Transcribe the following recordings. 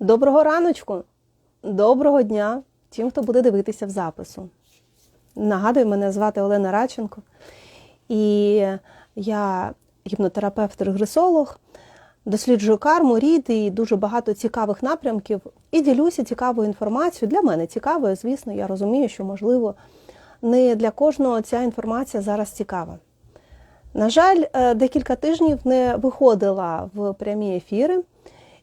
Доброго раночку, доброго дня тим, хто буде дивитися в запису. Нагадую, мене звати Олена Радченко, і я гіпнотерапевт-регресолог, досліджую карму, рід і дуже багато цікавих напрямків. І ділюся цікавою інформацією. Для мене цікавою, звісно, я розумію, що, можливо, не для кожного ця інформація зараз цікава. На жаль, е, декілька тижнів не виходила в прямі ефіри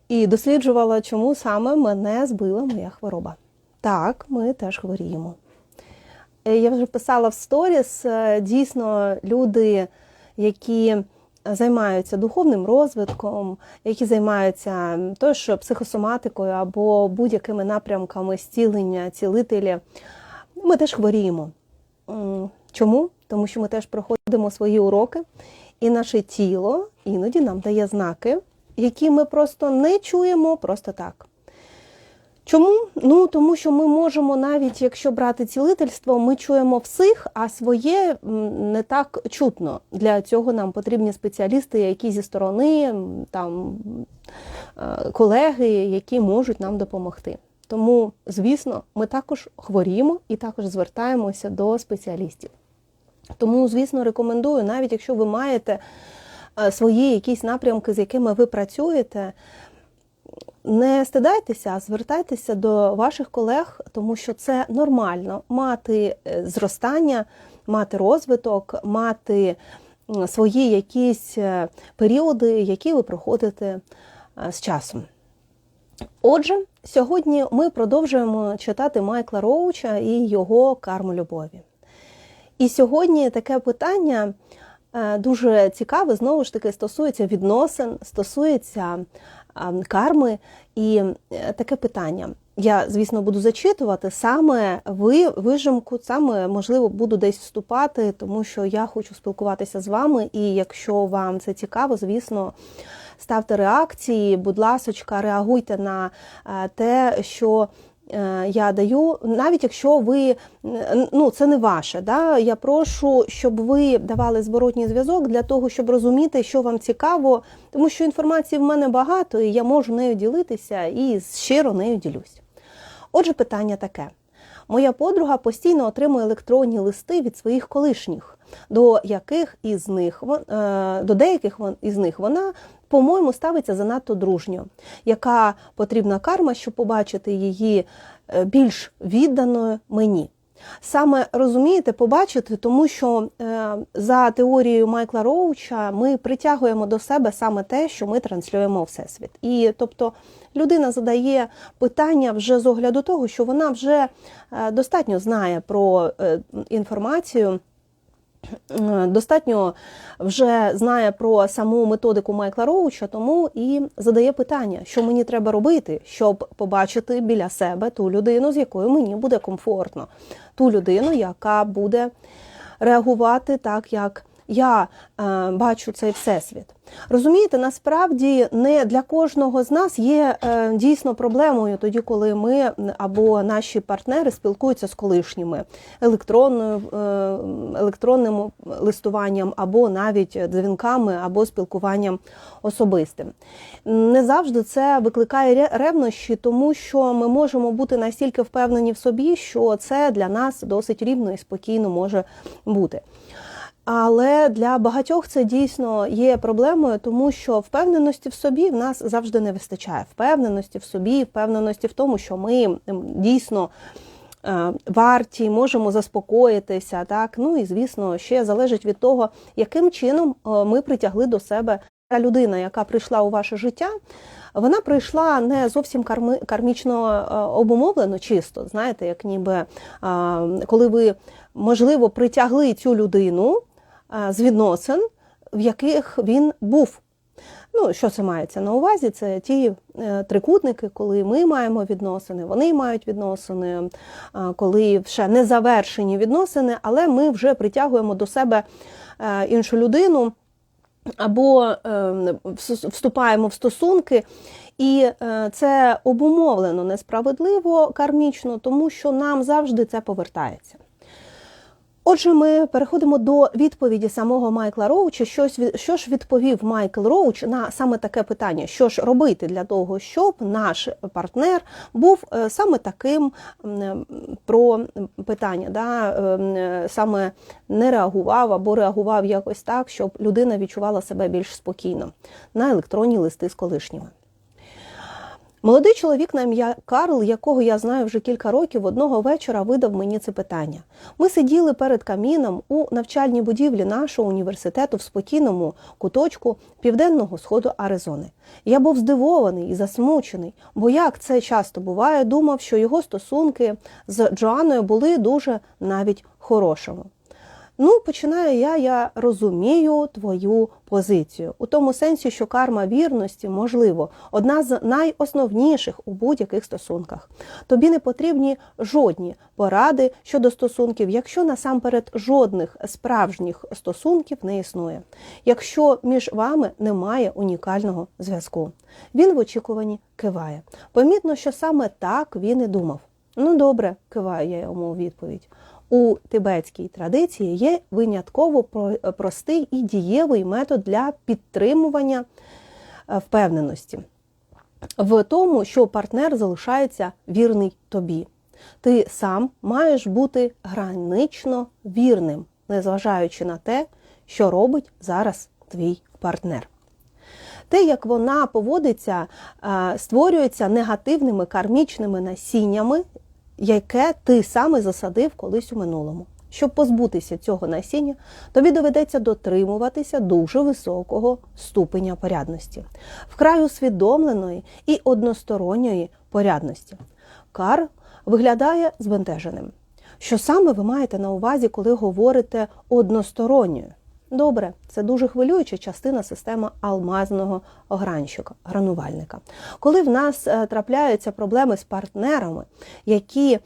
і досліджувала, чому саме мене збила моя хвороба. Так, ми теж хворіємо. Е, Я вже писала в сторіс, е, дійсно, люди, які займаються духовним розвитком, які займаються тож психосоматикою або будь-якими напрямками зцілення, цілителі, ми теж хворіємо. Чому? Тому що ми теж проходимо свої уроки, і наше тіло іноді нам дає знаки, які ми просто не чуємо просто так. Чому? Ну тому що ми можемо, навіть якщо брати цілительство, ми чуємо всіх, а своє не так чутно. Для цього нам потрібні спеціалісти, які зі сторони там е, колеги, які можуть нам допомогти. Тому, звісно, ми також хворіємо і також звертаємося до спеціалістів. Тому, звісно, рекомендую, навіть якщо ви маєте свої якісь напрямки, з якими ви працюєте, не стидайтеся, а звертайтеся до ваших колег, тому що це нормально мати е, зростання, мати розвиток, мати свої якісь е, періоди, які ви проходите е, з часом. Отже, сьогодні ми продовжуємо читати Майкла Роуча і його карму любові. І сьогодні таке питання е, дуже цікаве, знову ж таки, стосується відносин, стосується е, карми. І е, таке питання. Я, звісно, буду зачитувати саме ви, вижимку, саме можливо буду десь вступати, тому що я хочу спілкуватися з вами. І якщо вам це цікаво, звісно, ставте реакції, будь ласочка, реагуйте на е, те, що е, я даю, навіть якщо ви е, ну це не ваше. Да? Я прошу, щоб ви давали зворотній зв'язок для того, щоб розуміти, що вам цікаво, тому що інформації в мене багато, і я можу нею ділитися і щиро нею ділюсь. Отже, питання таке. Моя подруга постійно отримує електронні листи від своїх колишніх, до яких із них е, до деяких із них вона, по-моєму, ставиться занадто дружньо. Яка потрібна карма, щоб побачити її е, більш відданою мені? Саме розумієте, побачити, тому що е, за теорією Майкла Роуча ми притягуємо до себе саме те, що ми транслюємо всесвіт. І тобто людина задає питання вже з огляду того, що вона вже е, достатньо знає про е, інформацію. Е, Достатньо вже знає про саму методику Майкла Роуча, тому і задає питання, що мені треба робити, щоб побачити біля себе ту людину, з якою мені буде комфортно, ту людину, яка буде реагувати так, як я е, бачу цей всесвіт. Розумієте, насправді не для кожного з нас є е, дійсно проблемою тоді, коли ми або наші партнери спілкуються з колишніми електронною, е, електронним листуванням, або навіть дзвінками, або спілкуванням особистим. Не завжди це викликає ре- ревнощі, тому що ми можемо бути настільки впевнені в собі, що це для нас досить рівно і спокійно може бути. Але для багатьох це дійсно є проблемою, тому що впевненості в собі в нас завжди не вистачає. Впевненості в собі, впевненості в тому, що ми дійсно е, варті, можемо заспокоїтися. Так? Ну і звісно, ще залежить від того, яким чином е, ми притягли до себе та людина, яка прийшла у ваше життя. Вона прийшла не зовсім карми, кармічно е, обумовлено, чисто, знаєте, як ніби коли ви, можливо, притягли цю людину з відносин, в яких він був. Ну, що це мається на увазі? Це ті е, трикутники, коли ми маємо відносини, вони мають відносини, е, коли ще не завершені відносини, але ми вже притягуємо до себе е, іншу людину або е, вступаємо в стосунки, і е, це обумовлено несправедливо кармічно, тому що нам завжди це повертається. Отже, ми переходимо до відповіді самого Майкла Роуча. Щось що ж відповів Майкл Роуч на саме таке питання: що ж робити для того, щоб наш партнер був е, саме таким про питання, да, е, саме не реагував або реагував якось так, щоб людина відчувала себе більш спокійно на електронні листи з колишніми. Молодий чоловік на ім'я Карл, якого я знаю вже кілька років, одного вечора видав мені це питання. Ми сиділи перед каміном у навчальній будівлі нашого університету в спокійному куточку південного сходу Аризони. Я був здивований і засмучений, бо як це часто буває, думав, що його стосунки з Джоанною були дуже навіть хорошими. Ну, починаю я, я розумію твою позицію у тому сенсі, що карма вірності, можливо, одна з найосновніших у будь-яких стосунках. Тобі не потрібні жодні поради щодо стосунків, якщо насамперед жодних справжніх стосунків не існує, якщо між вами немає унікального зв'язку. Він в очікуванні киває. Помітно, що саме так він і думав. Ну, добре, киваю я йому у відповідь. У тибетській традиції є винятково простий і дієвий метод для підтримування е, впевненості в тому, що партнер залишається вірний тобі. Ти сам маєш бути гранично вірним, незважаючи на те, що робить зараз твій партнер. Те, як вона поводиться, е, створюється негативними кармічними насіннями, яке ти саме засадив колись у минулому. Щоб позбутися цього насіння, тобі доведеться дотримуватися дуже високого ступеня порядності, вкрай усвідомленої і односторонньої порядності. Карл виглядає збентеженим. Що саме ви маєте на увазі, коли говорите односторонньою? Добре, це дуже хвилююча частина системи алмазного огранщика, гранувальника. Коли в нас е, трапляються проблеми з партнерами, які, е,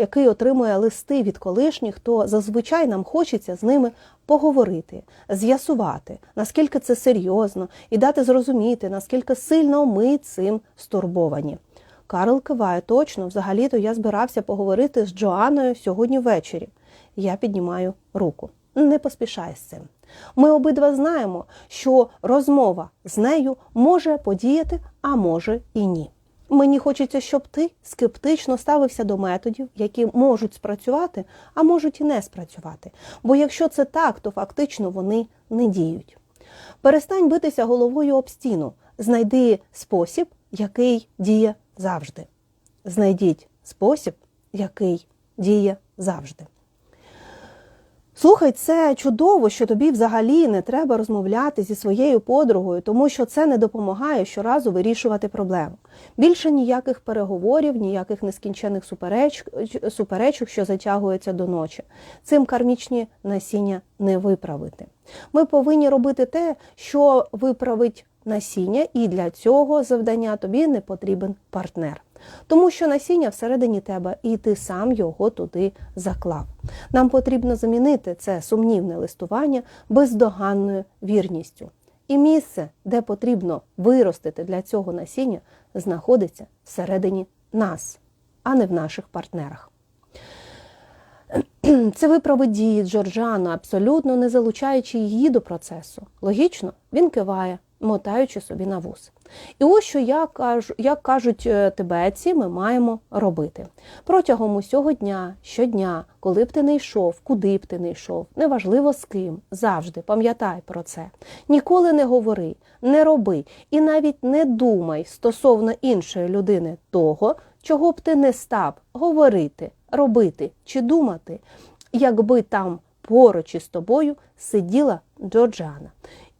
який отримує листи від колишніх, то зазвичай нам хочеться з ними поговорити, з'ясувати, наскільки це серйозно, і дати зрозуміти, наскільки сильно ми цим стурбовані. Карл киває точно, взагалі-то я збирався поговорити з Джоанною сьогодні ввечері. Я піднімаю руку. Не поспішай з цим. Ми обидва знаємо, що розмова з нею може подіяти, а може і ні. Мені хочеться, щоб ти скептично ставився до методів, які можуть спрацювати, а можуть і не спрацювати. Бо якщо це так, то фактично вони не діють. Перестань битися головою об стіну, знайди спосіб, який діє завжди. Знайдіть спосіб, який діє завжди. Слухай, це чудово, що тобі взагалі не треба розмовляти зі своєю подругою, тому що це не допомагає щоразу вирішувати проблему. Більше ніяких переговорів, ніяких нескінчених супереч... суперечок, що затягуються до ночі. Цим кармічні насіння не виправити. Ми повинні робити те, що виправить насіння, і для цього завдання тобі не потрібен партнер. Тому що насіння всередині тебе, і ти сам його туди заклав. Нам потрібно замінити це сумнівне листування бездоганною вірністю. І місце, де потрібно виростити для цього насіння, знаходиться всередині нас, а не в наших партнерах. Це виправить дії Джорджану, абсолютно не залучаючи її до процесу. Логічно, він киває, мотаючи собі на вус. І ось що я кажу, як кажуть е, тибетці, ми маємо робити. Протягом усього дня, щодня, коли б ти не йшов, куди б ти не йшов, неважливо з ким, завжди пам'ятай про це. Ніколи не говори, не роби і навіть не думай стосовно іншої людини того, чого б ти не став говорити, робити чи думати, якби там поруч із тобою сиділа Джорджана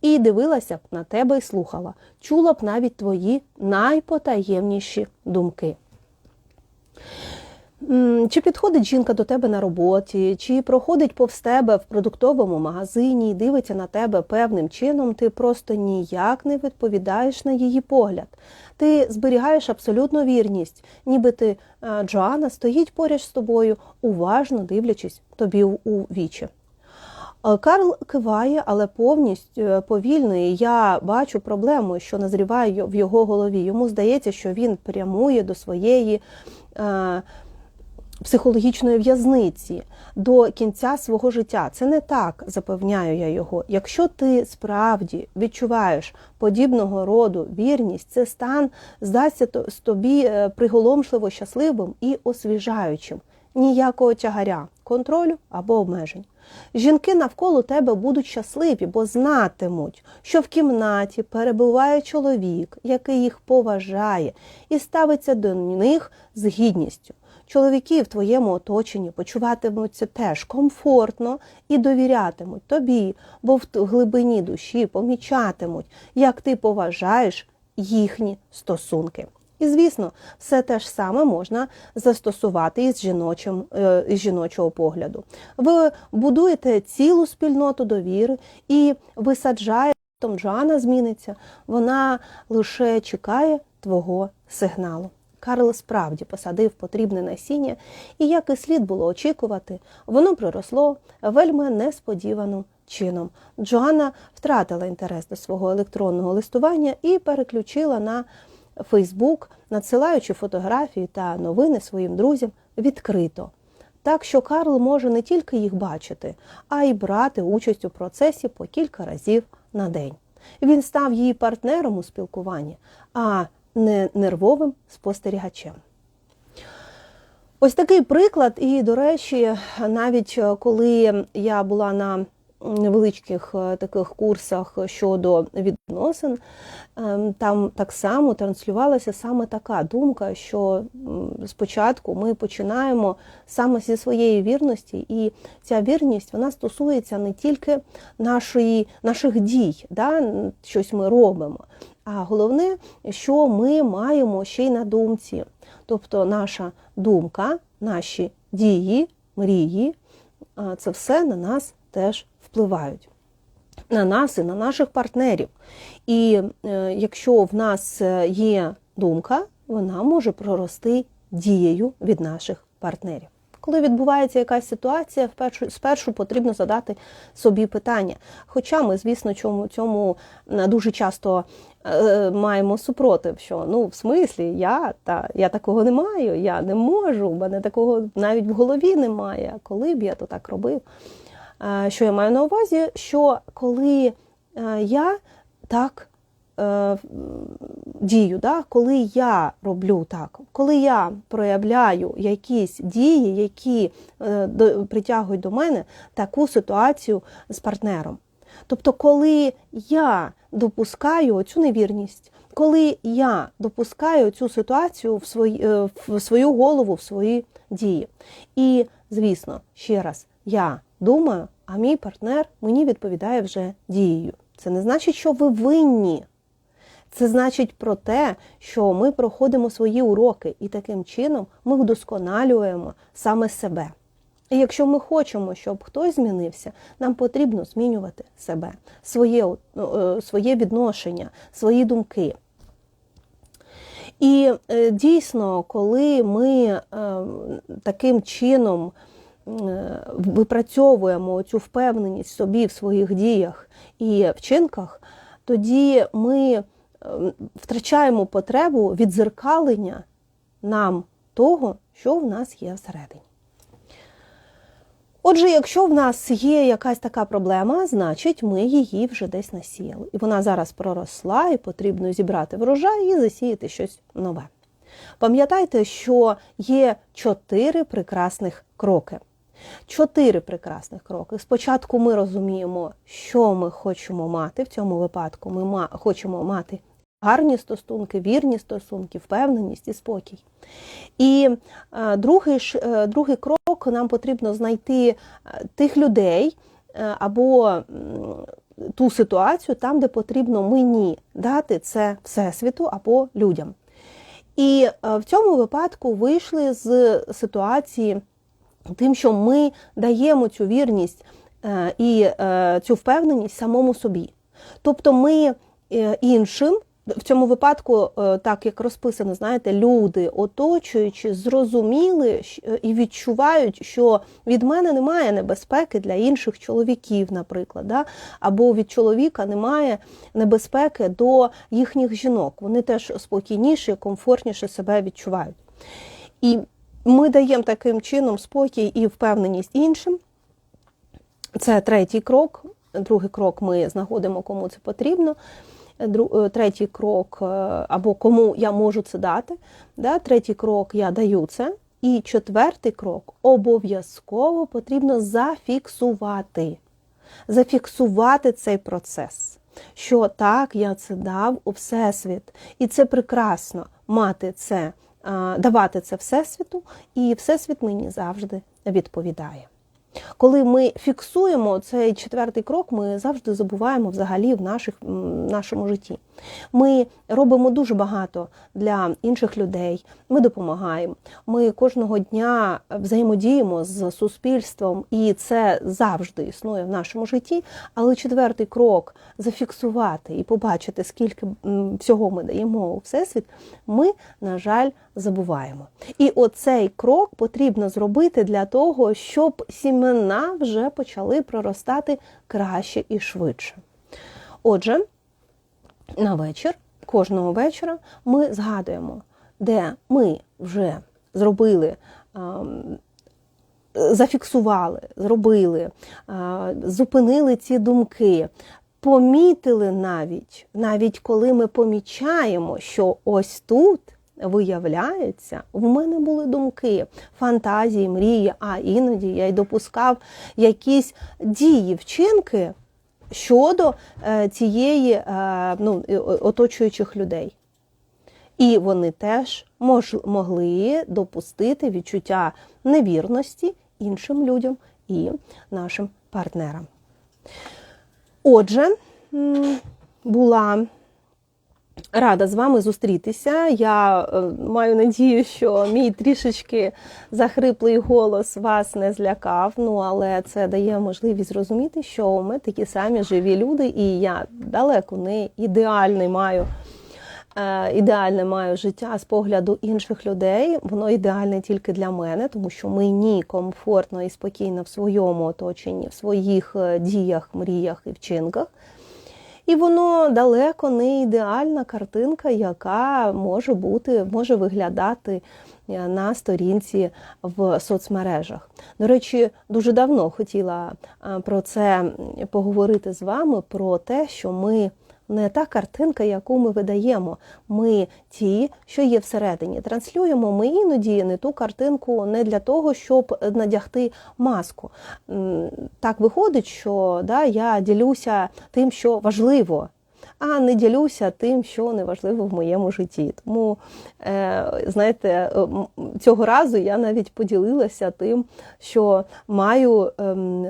і дивилася б на тебе і слухала, чула б навіть твої найпотаємніші думки. Чи підходить жінка до тебе на роботі, чи проходить повз тебе в продуктовому магазині і дивиться на тебе певним чином, ти просто ніяк не відповідаєш на її погляд. Ти зберігаєш абсолютну вірність, ніби ти е, Джоанна стоїть поряд з тобою, уважно дивлячись тобі у вічі. Е, Карл киває, але повністю е, повільно. І я бачу проблему, що назріває в його голові. Йому здається, що він прямує до своєї е, психологічної в'язниці до кінця свого життя. Це не так, запевняю я його. Якщо ти справді відчуваєш подібного роду вірність, це стан здасться тобі е, приголомшливо щасливим і освіжаючим. Ніякого тягаря, контролю або обмежень. Жінки навколо тебе будуть щасливі, бо знатимуть, що в кімнаті перебуває чоловік, який їх поважає, і ставиться до них з гідністю. Чоловіки в твоєму оточенні почуватимуться теж комфортно і довірятимуть тобі, бо в глибині душі помічатимуть, як ти поважаєш їхні стосунки. І, звісно, все те ж саме можна застосувати із жіночим, е, із жіночого погляду. Ви будуєте цілу спільноту довіри і висаджаєте, Джоанна зміниться, вона лише чекає твого сигналу. Карл справді посадив потрібне насіння, і, як і слід було очікувати, воно приросло вельми несподіваним чином. Джоанна втратила інтерес до свого електронного листування і переключила на Фейсбук, надсилаючи фотографії та новини своїм друзям відкрито. Так що Карл може не тільки їх бачити, а й брати участь у процесі по кілька разів на день. Він став її партнером у спілкуванні, а не нервовим спостерігачем. Ось такий приклад, і, до речі, навіть коли я була на невеличких е, таких курсах щодо відносин, ем, там так само транслювалася саме така думка, що спочатку ми починаємо саме зі своєї вірності, і ця вірність вона стосується не тільки нашої, наших дій, да, щось ми робимо, а головне, що ми маємо ще й на думці. Тобто наша думка, наші дії, мрії це все на нас теж впливають. На нас і на наших партнерів. І е, якщо в нас е, є думка, вона може прорости дією від наших партнерів. Коли відбувається якась ситуація, впершу, спершу потрібно задати собі питання. Хоча ми, звісно, чому цьому дуже часто е, маємо супротив, що ну в смислі я та я такого не маю, я не можу, в мене такого навіть в голові немає. Коли б я то так робив? Е, що я маю на увазі? Що коли е, я так е, дію, да? коли я роблю так, коли я проявляю якісь дії, які притягують до мене таку ситуацію з партнером. Тобто, коли я допускаю цю невірність, коли я допускаю цю ситуацію в, свої, в свою голову, в свої дії. І, звісно, ще раз, я думаю, а мій партнер мені відповідає вже дією. Це не значить, що ви винні. Це значить про те, що ми проходимо свої уроки, і таким чином ми вдосконалюємо саме себе. І якщо ми хочемо, щоб хтось змінився, нам потрібно змінювати себе, своє, е, своє відношення, свої думки. І е, дійсно, коли ми е, таким чином випрацьовуємо цю впевненість собі в своїх діях і вчинках, тоді ми е, втрачаємо потребу відзеркалення нам того, що в нас є всередині. Отже, якщо в нас є якась така проблема, значить ми її вже десь насіяли. І вона зараз проросла, і потрібно зібрати врожай і засіяти щось нове. Пам'ятайте, що є чотири прекрасних кроки. Чотири прекрасних кроки. Спочатку ми розуміємо, що ми хочемо мати в цьому випадку. Ми хочемо мати гарні стосунки, вірні стосунки, впевненість і спокій. І е, другий е, другий крок нам потрібно знайти е, тих людей або ту ситуацію там, де потрібно мені дати це всесвіту або людям. І в цьому випадку вийшли з ситуації тим, що ми даємо цю вірність е, і е, цю впевненість самому собі. Тобто ми е, іншим. В цьому випадку, так як розписано, знаєте, люди, оточуючи, зрозуміли і відчувають, що від мене немає небезпеки для інших чоловіків, наприклад, да? або від чоловіка немає небезпеки до їхніх жінок. Вони теж спокійніше, комфортніше себе відчувають. І Ми даємо таким чином спокій і впевненість іншим. Це третій крок. Другий крок ми знаходимо, кому це потрібно. Е, Третій крок, е, або кому я можу це дати. Да? Третій крок я даю це. І четвертий крок обов'язково потрібно зафіксувати. Зафіксувати цей процес. Що так, я це дав у Всесвіт. І це прекрасно мати це, давати це Всесвіту, і Всесвіт мені завжди відповідає. Коли ми фіксуємо цей четвертий крок, ми завжди забуваємо взагалі в наших, нашому житті. Ми робимо дуже багато для інших людей, ми допомагаємо. Ми кожного дня взаємодіємо з суспільством, і це завжди існує в нашому житті. Але четвертий крок зафіксувати і побачити, скільки всього ми даємо у всесвіт, ми, на жаль, забуваємо. І оцей крок потрібно зробити для того, щоб сімена вже почали проростати краще і швидше. Отже, на вечір, кожного вечора, ми згадуємо, де ми вже зробили. Зафіксували, зробили, зупинили ці думки, помітили навіть, навіть коли ми помічаємо, що ось тут виявляється, в мене були думки, фантазії, мрії, а іноді я й допускав якісь дії, вчинки щодо е, цієї е, ну, оточуючих людей. І вони теж мож, могли допустити відчуття невірності іншим людям і нашим партнерам. Отже, була рада з вами зустрітися. Я е, маю надію, що мій трішечки захриплий голос вас не злякав. Ну але це дає можливість зрозуміти, що ми такі самі живі люди, і я далеко не ідеальний маю. е, Ідеальне маю життя з погляду інших людей. Воно ідеальне тільки для мене, тому що мені комфортно і спокійно в своєму оточенні, в своїх е, діях, мріях і вчинках. І воно далеко не ідеальна картинка, яка може бути, може виглядати е, на сторінці в соцмережах. До речі, дуже давно хотіла е, про це поговорити з вами, про те, що ми не та картинка, яку ми видаємо. Ми ті, що є всередині. Транслюємо ми іноді не ту картинку не для того, щоб надягти маску. Так виходить, що да, я ділюся тим, що важливо. А не ділюся тим, що не важливо в моєму житті. Тому, е, знаєте, е, цього разу я навіть поділилася тим, що маю ем,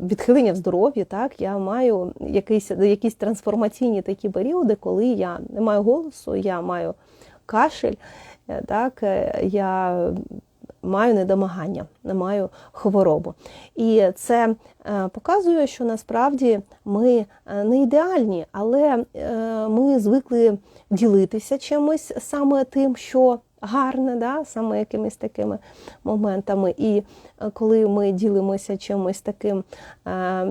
відхилення в здоров'ї, так, я маю якісь, якісь трансформаційні такі періоди, коли я не маю голосу, я маю кашель, е, так, я маю недомагання, не маю хворобу. І це е, показує, що насправді ми е, не ідеальні, але е, ми звикли ділитися чимось саме тим, що гарне, да? саме якимись такими моментами. І е, коли ми ділимося чимось таким, е,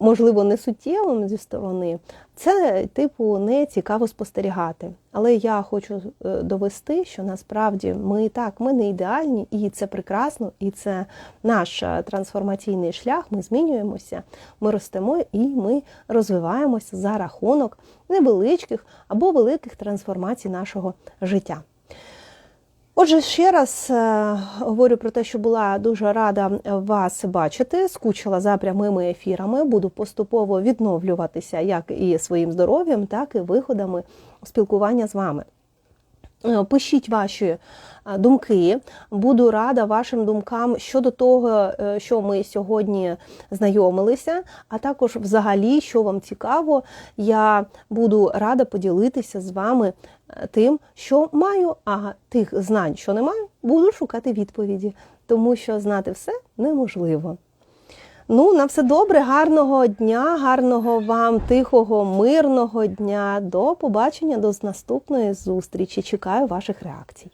можливо, не суттєвим зі сторони, це типу не цікаво спостерігати. Але я хочу е, довести, що насправді ми так, ми не ідеальні, і це прекрасно, і це наш трансформаційний шлях. Ми змінюємося, ми ростемо і ми розвиваємося за рахунок невеличких або великих трансформацій нашого життя. Отже, ще раз е, говорю про те, що була дуже рада вас бачити. Скучила за прямими ефірами. Буду поступово відновлюватися як і своїм здоров'ям, так і виходами спілкування з вами. Е, Пишіть ваші е, думки. Буду рада вашим думкам щодо того, е, що ми сьогодні знайомилися, а також взагалі, що вам цікаво, я буду рада поділитися з вами тим, що маю, а тих знань, що не маю, буду шукати відповіді, тому що знати все неможливо. Ну, на все добре, гарного дня, гарного вам тихого, мирного дня. До побачення, до наступної зустрічі. Чекаю ваших реакцій.